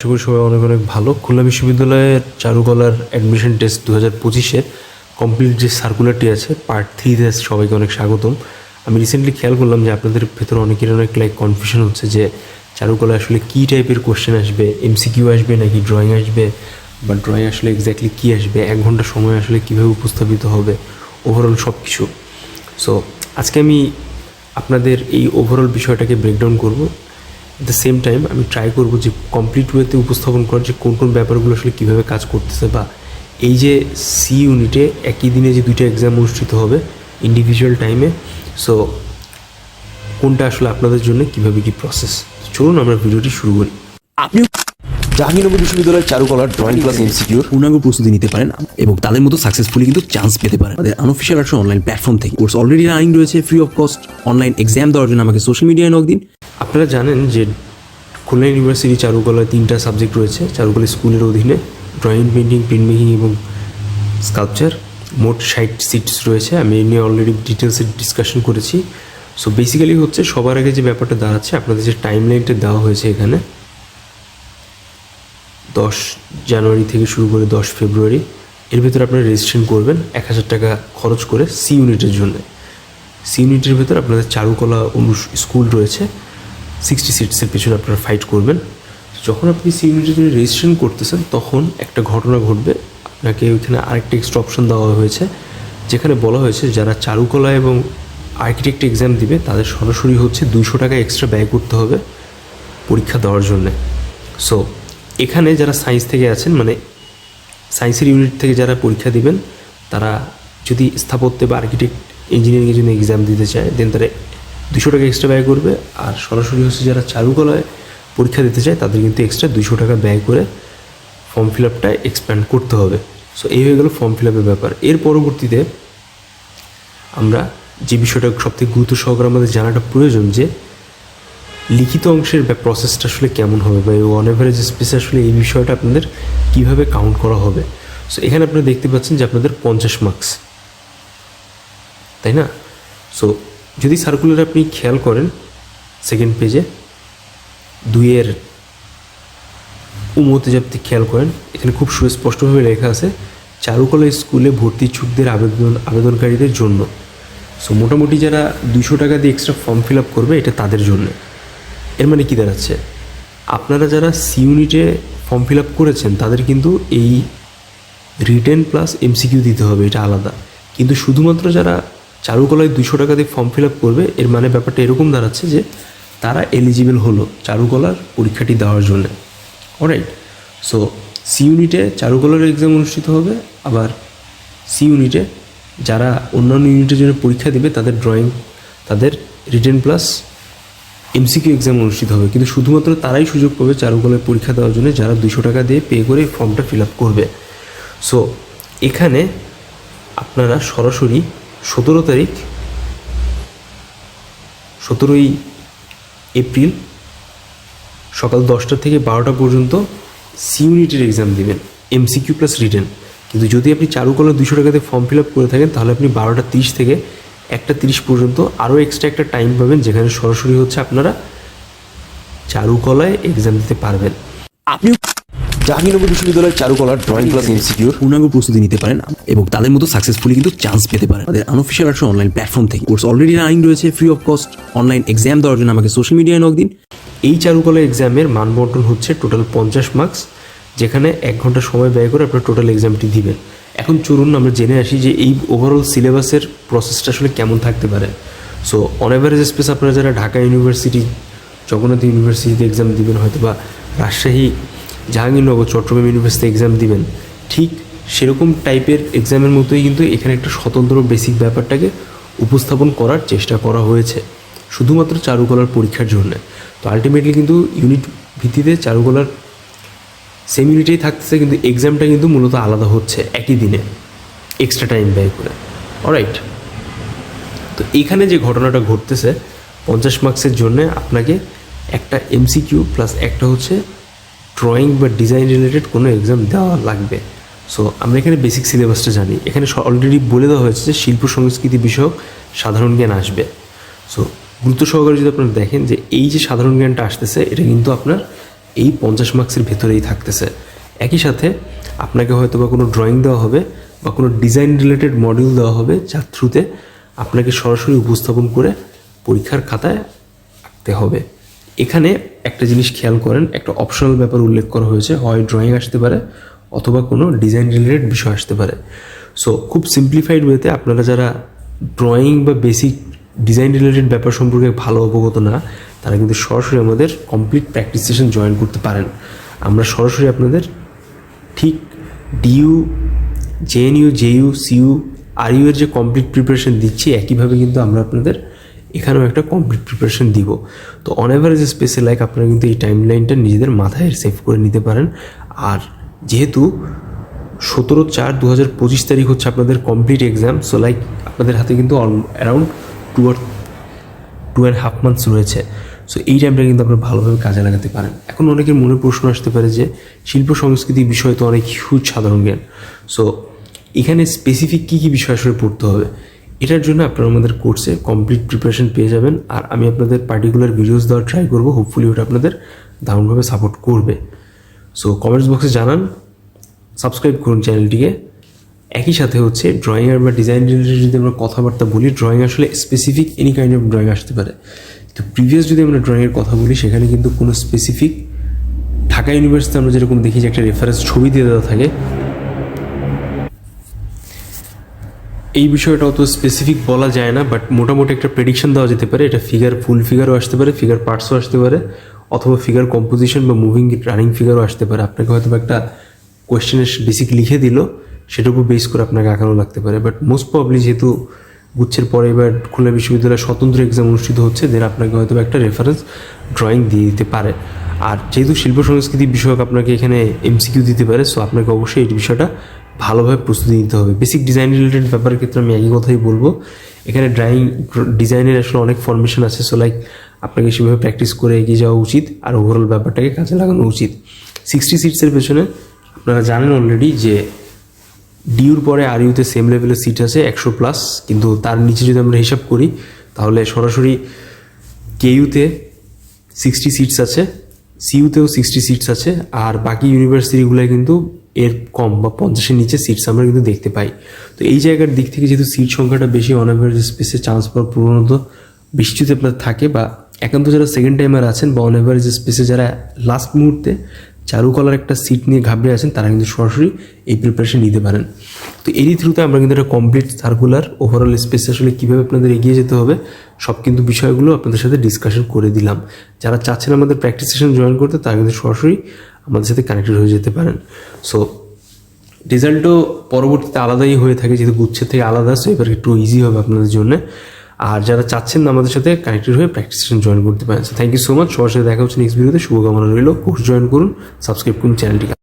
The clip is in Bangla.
আশা করি সবাই অনেক অনেক ভালো। খুলনা বিশ্ববিদ্যালয়ের চারুকলার অ্যাডমিশন টেস্ট দু হাজার পঁচিশের কমপ্লিট যে সার্কুলারটি আছে পার্ট থ্রিতে সবাইকে অনেক স্বাগতম। আমি রিসেন্টলি খেয়াল করলাম যে আপনাদের ভেতরে অনেকের অনেক লাইক কনফিউশন হচ্ছে যে চারুকলা আসলে কী টাইপের কোশ্চেন আসবে এমসিকিউ আসবে নাকি ড্রয়িং আসবে, বা ড্রয়িং আসলে এক্স্যাক্টলি কী আসবে, এক ঘণ্টা সময় আসলে কীভাবে উপস্থাপিত হবে ওভারঅল সব কিছু সো আজকে আমি আপনাদের এই ওভারঅল বিষয়টাকে ব্রেকডাউন করব। দ্য সেম টাইম আমি ট্রাই করব যে কমপ্লিট ওয়েতে উপস্থাপন করার যে কোন কোন ব্যাপারগুলো আসলে কীভাবে কাজ করতেছে বা এই যে সি ইউনিটে একই দিনে যে দুইটা এক্সাম অনুষ্ঠিত হবে ইন্ডিভিজুয়াল টাইমে সো কোনটা আসলে আপনাদের জন্য কীভাবে কী প্রসেস চলুন আমরা ভিডিওটি শুরু করি। আপনিও জাহাঙ্গীরনগর বিশ্ববিদ্যালয়ের চারুকলার ড্রয়িং ক্লাস এমসিকিউর পূর্ণাঙ্গ প্রস্তুতি নিতে পারেন এবং তাদের মতো সাকসেসফুলি কিন্তু চান্স পেতে পারেন। আমাদের আনঅফিসিয়াল একটা অনলাইন প্ল্যাটফর্ম থেকে কোর্স অলরেডি রানিং রয়েছে free of cost online exam দেওয়ার জন্য আমাকে সোশ্যাল মিডিয়ায় নক দিন। আপনারা জানেন যে খুলনা ইউনিভার্সিটি চারুকলায় তিনটা সাবজেক্ট রয়েছে, চারুকলা স্কুলের অধীনে ড্রয়িং পেন্টিং প্রিন্ট মেকিং এবং স্কাল্পচার মোট ষাট সিটস রয়েছে। আমি এই নিয়ে অলরেডি ডিটেলসে ডিসকাশন করেছি। সো বেসিক্যালি হচ্ছে সবার আগে যে ব্যাপারটা দাঁড়াচ্ছে, আপনাদের যে টাইম লাইনটা দেওয়া হয়েছে এখানে, দশ জানুয়ারি থেকে শুরু করে দশ ফেব্রুয়ারি, এর ভিতরে আপনারা রেজিস্ট্রেশন করবেন এক হাজার টাকা খরচ করে সি ইউনিটের জন্য। সি ইউনিটের ভিতরে আপনাদের চারুকলা অনু স্কুল রয়েছে। সিক্সটি সিটসের পিছনে আপনারা ফাইট করবেন। যখন আপনি সি ইউনিটের জন্য রেজিস্ট্রেশন করতেছেন, তখন একটা ঘটনা ঘটবে। আপনাকে ওইখানে আরেকটা এক্সট্রা অপশন দেওয়া হয়েছে, যেখানে বলা হয়েছে যারা চারুকলা এবং আর্কিটেক্ট এক্সাম দিবে, তাদের সরাসরি হচ্ছে দুশো টাকা এক্সট্রা ব্যয় করতে হবে পরীক্ষা দেওয়ার জন্যে। সো এখানে যারা সায়েন্স থেকে আছেন মানে সায়েন্সের ইউনিট থেকে যারা পরীক্ষা দিবেন, তারা যদি স্থাপত্য বা আর্কিটেক্ট ইঞ্জিনিয়ারিংয়ের জন্য এক্সাম দিতে চায় দেন তারা দুশো টাকা এক্সট্রা ব্যয় করবে। আর সরাসরি হচ্ছে যারা চারুকলায় পরীক্ষা দিতে চায়, তাদের কিন্তু এক্সট্রা দুশো টাকা ব্যয় করে ফর্ম ফিল আপটা এক্সপ্যান্ড করতে হবে। সো এই হয়ে গেল ফর্ম ফিল আপের ব্যাপার। এর পরবর্তীতে আমরা যে বিষয়টা সবথেকে গুরুত্ব সহকারে আমাদের জানাটা প্রয়োজন যে, লিখিত অংশের প্রসেসটা আসলে কেমন হবে বা অন অ্যাভারেজ স্পেসে আসলে এই বিষয়টা আপনাদের কীভাবে কাউন্ট করা হবে। সো এখানে আপনারা দেখতে পাচ্ছেন যে আপনাদের পঞ্চাশ মার্কস তাই না? সো যদি সার্কুলার আপনি খেয়াল করেন সেকেন্ড পেজে দুইয়ের উমতে আপনি খেয়াল করেন, এখানে খুব সুস্পষ্টভাবে লেখা আছে, চারুকলা স্কুলে ভর্তি ইচ্ছুকদের আবেদন, আবেদনকারীদের জন্য। সো মোটামুটি যারা দুশো টাকা দিয়ে এক্সট্রা ফর্ম ফিল আপ করবে, এটা তাদের জন্য। এর মানে কী দাঁড়াচ্ছে? আপনারা যারা সি ইউনিটে ফর্ম ফিল আপ করেছেন, তাদের কিন্তু এই রিটেন প্লাস এমসিকিউ দিতে হবে, এটা আলাদা। কিন্তু শুধুমাত্র যারা চারুকলায় দুশো টাকা দিয়ে ফর্ম ফিল আপ করবে, এর মানে ব্যাপারটা এরকম দাঁড়াচ্ছে যে তারা এলিজিবল হলো চারুকলার পরীক্ষাটি দেওয়ার জন্য। অলরাইট সো সি ইউনিটে চারুকলার এক্সাম অনুষ্ঠিত হবে, আবার সি ইউনিটে যারা অন্যান্য ইউনিটের জন্য পরীক্ষা দেবে, তাদের ড্রয়িং তাদের রিটেন প্লাস এমসিকিউ এক্সাম অনুষ্ঠিত হবে। কিন্তু শুধুমাত্র তারাই সুযোগ পাবে চারুকলায় পরীক্ষা দেওয়ার জন্য, যারা দুশো টাকা দিয়ে পে করে ফর্মটা ফিল আপ করবে। সো এখানে আপনারা সরাসরি সতেরো তারিখ, সতেরোই এপ্রিল সকাল দশটা থেকে বারোটা পর্যন্ত সি ইউনিটের এক্সাম দেবেন এমসিকিউ প্লাস রিটেন কিন্তু যদি আপনি চারুকলা দুশো টাকাতে ফর্ম ফিল আপ করে থাকেন, তাহলে আপনি বারোটা তিরিশ থেকে একটা তিরিশ পর্যন্ত আরও এক্সট্রা একটা টাইম পাবেন, যেখানে সরাসরি হচ্ছে আপনারা চারুকলায় এক্সাম দিতে পারবেন। আপনিও জাহাঙ্গীরনগর বিশ্ববিদ্যালয়ের চারুকলার ড্রয়িং ক্লাস এমসিকিউর পূর্ণাঙ্গ প্রস্তুতি নিতে পারেন এবং তাদের মতো সাকসেসফুলি কিন্তু চান্স পেতে পারেন। আমাদের আনঅফিসিয়াল একটা অনলাইন প্ল্যাটফর্ম থেকে। কোর্স অলরেডি রানিং রয়েছে free of cost online exam দেওয়ার জন্য আমাকে সোশ্যাল মিডিয়ায় নক দিন। এই চারুকলা এক্সামের মানবন্টন হচ্ছে টোটাল পঞ্চাশ মার্কস যেখানে এক ঘণ্টা সময় ব্যয় করে আপনার টোটাল এক্সামটি দিবেন। এখন চলুন আমরা জেনে আসি যে এই ওভারঅল সিলেবাসের প্রসেসটা আসলে কেমন থাকতে পারে। সো অন অ্যাভারেজ স্পেস আপনারা যারা ঢাকা ইউনিভার্সিটি জগন্নাথ ইউনিভার্সিটিতে এক্সাম দিবেন হয়তো বা রাজশাহী জাহাঙ্গীরনগর চট্টগ্রাম ইউনিভার্সিটি এক্সাম দিবেন। ঠিক সেরকম টাইপের এক্সামের মতোই কিন্তু এখানে একটা স্বতন্ত্র বেসিক ব্যাপারটাকে উপস্থাপন করার চেষ্টা করা হয়েছে। শুধুমাত্র চারুকলার পরীক্ষার জন্য। তো আলটিমেটলি কিন্তু ইউনিট ভিত্তিতে চারুকলার সেম ইউনিটেই থাকতেছে, কিন্তু এক্সামটা কিন্তু মূলত আলাদা হচ্ছে একই দিনে। এক্সট্রা টাইম ব্যয় করে। অলরাইট তো এখানে যে ঘটনাটা ঘটতেছে, পঞ্চাশ মার্কসের জন্য আপনাকে একটা এমসিকিউ প্লাস একটা হচ্ছে ড্রয়িং বা ডিজাইন রিলেটেড কোনো এক্সাম দেওয়া লাগবে। সো আমরা এখানে বেসিক সিলেবাসটা জানি। এখানে অলরেডি বলে দেওয়া হয়েছে যে শিল্প সংস্কৃতি বিষয়ক সাধারণ জ্ঞান আসবে। সো গুরুত্ব সহকারে যদি আপনারা দেখেন যে এই যে সাধারণ জ্ঞানটা আসতেছে, এটা কিন্তু আপনার এই পঞ্চাশ মার্কসের ভেতরেই থাকতেছে। একই সাথে আপনাকে হয়তো বা কোনো ড্রয়িং দেওয়া হবে বা কোনো ডিজাইন রিলেটেড মডিউল দেওয়া হবে, যার থ্রুতে আপনাকে সরাসরি উপস্থাপন করে পরীক্ষার খাতায় আঁকতে হবে। এখানে একটা জিনিস খেয়াল করেন, একটা অপশনাল ব্যাপার উল্লেখ করা হয়েছে, হয় ড্রয়িং আসতে পারে অথবা কোনো ডিজাইন রিলেটেড বিষয় আসতে পারে। সো খুব সিম্পলিফাইড ওয়েতে আপনারা যারা ড্রয়িং বা বেসিক ডিজাইন রিলেটেড ব্যাপার সম্পর্কে ভালো অবগত না, তারা কিন্তু সরাসরি আমাদের কমপ্লিট প্র্যাকটিস সেশন জয়েন করতে পারেন। আমরা সরাসরি আপনাদের ঠিক DU JNU JU CU R U এর যে কমপ্লিট প্রিপারেশন দিচ্ছি, একইভাবে কিন্তু আমরা আপনাদের এখানেও একটা কমপ্লিট প্রিপারেশন দিব। তো অন অ্যাভারেজ স্পেসে লাইক আপনারা কিন্তু এই টাইম লাইনটা নিজেদের মাথায় সেভ করে নিতে পারেন। আর যেহেতু সতেরো চার দু হাজার পঁচিশ তারিখ হচ্ছে আপনাদের কমপ্লিট এক্সাম সো লাইক আপনাদের হাতে কিন্তু around two or two and half months রয়েছে। সো এই টাইমটা কিন্তু আপনারা ভালোভাবে কাজে লাগাতে পারেন। এখন অনেকের মনে প্রশ্ন আসতে পারে যে, শিল্প সংস্কৃতি বিষয় তো অনেক হিউজ সাধারণ জ্ঞান। সো এখানে স্পেসিফিক কী কী বিষয় আসলে পড়তে হবে? এটার জন্য আপনারা আমাদের কোর্সে কমপ্লিট প্রিপারেশন পেয়ে যাবেন। আর আমি আপনাদের পার্টিকুলার ভিডিওস দেওয়ার ট্রাই করব। হোপফুলি ওটা আপনাদের দারুণভাবে সাপোর্ট করবে। সো কমেন্টস বক্সে জানান। সাবস্ক্রাইব করুন চ্যানেলটিকে একই সাথে হচ্ছে ড্রয়িং আর বা ডিজাইন রিলেটেড যদি আমরা কথাবার্তা বলি ড্রয়িং আসলে specific any kind of drawing আসতে পারে। তো প্রিভিয়াস যদি আমরা ড্রয়িংয়ের কথা বলি, সেখানে কিন্তু কোনো স্পেসিফিক ঢাকা ইউনিভার্সিটিতে আমরা যেরকম দেখি যে একটা রেফারেন্স ছবি দিয়ে দেওয়া থাকে এই বিষয়টা অত স্পেসিফিক বলা যায় না বাট মোটামুটি একটা প্রেডিকশন দেওয়া যেতে পারে। এটা ফিগার ফুল ফিগারও আসতে পারে ফিগার পার্টসও আসতে পারে, অথবা ফিগার কম্পোজিশন বা মুভিং রানিং ফিগারও আসতে পারে। আপনাকে হয়তো একটা কোয়েশ্চেনের বেসিক লিখে দিল, সেটার উপর বেস করে আপনাকে আঁকানো লাগতে পারে। বাট মোস্ট প্রবলি যেহেতু গুচ্ছের পরে এবার খুলনা বিশ্ববিদ্যালয়ে স্বতন্ত্র এক্সাম অনুষ্ঠিত হচ্ছে দেন আপনাকে হয়তো একটা রেফারেন্স ড্রয়িং দিয়ে দিতে পারে। আর যেহেতু শিল্প সংস্কৃতি বিষয়ক আপনাকে এখানে এমসিকিউ দিতে পারে সো আপনাকে অবশ্যই এই বিষয়টা ভালোভাবে প্রস্তুতি নিতে হবে। বেসিক ডিজাইন রিলেটেড ব্যাপারের ক্ষেত্রে আমি একই কথাই বলব। এখানে ড্রয়িং ডিজাইনের আসলে অনেক ফরমেশন আছে সো লাইক আপনাকে সেভাবে প্র্যাকটিস করে এগিয়ে যাওয়া উচিত আর ওভারঅল ব্যাপারটাকে কাজে লাগানো উচিত। সিক্সটি সিটসের পেছনে আপনারা জানেন অলরেডি যে ডিউর পরে আর ইউতে সেম লেভেলের সিট আছে, একশো প্লাস কিন্তু তার নিচে যদি আমরা হিসাব করি, তাহলে সরাসরি কেইউতে সিক্সটি সিটস আছে সিইউতেও সিক্সটি সিটস আছে, আর বাকি ইউনিভার্সিটিগুলোয় কিন্তু এর কম বা পঞ্চাশের নিচে সিটস আমরা কিন্তু দেখতে পাই। তো এই জায়গার দিক থেকে যেহেতু সিট সংখ্যাটা বেশি অন অ্যাভারেজ স্পেসে চান্স পাওয়ার প্রবণত যদি আপনার থাকে বা একান্ত যারা সেকেন্ড টাইমার আছেন বা অন অ্যাভারেজ স্পেসে যারা লাস্ট মুহূর্তে চারুকলার একটা সিট নিয়ে ঘাবড়ে আছেন, তারা কিন্তু সরাসরি এই প্রিপারেশন নিতে পারেন। তো এরই থ্রুতে আমরা কিন্তু একটা কমপ্লিট সার্কুলার ওভারঅল স্পেস আসলে কীভাবে আপনাদের এগিয়ে যেতে হবে, সব কিন্তু বিষয়গুলো আপনাদের সাথে ডিসকাশন করে দিলাম। যারা চাচ্ছেন আমাদের প্র্যাকটিস সেশন জয়েন করতে, তারা কিন্তু সরাসরি আমাদের সাথে কানেক্টেড হয়ে যেতে পারেন। সো রেজাল্টও পরবর্তীতে আলাদাই হয়ে থাকে, যেহেতু গুচ্ছের থেকে আলাদা সো এবার একটু ইজি হবে আপনাদের জন্য। আর যারা চাচ্ছেন না আমাদের সাথে কানেক্টেড হয়ে প্র্যাকটিস জয়েন করতে পারেন। থ্যাংক ইউ সো মাচ সবার সাথে দেখা হচ্ছে নেক্সট ভিডিওতে শুভকামনা রইল। কোর্স জয়েন করুন। সাবস্ক্রাইব করুন চ্যানেলটিকে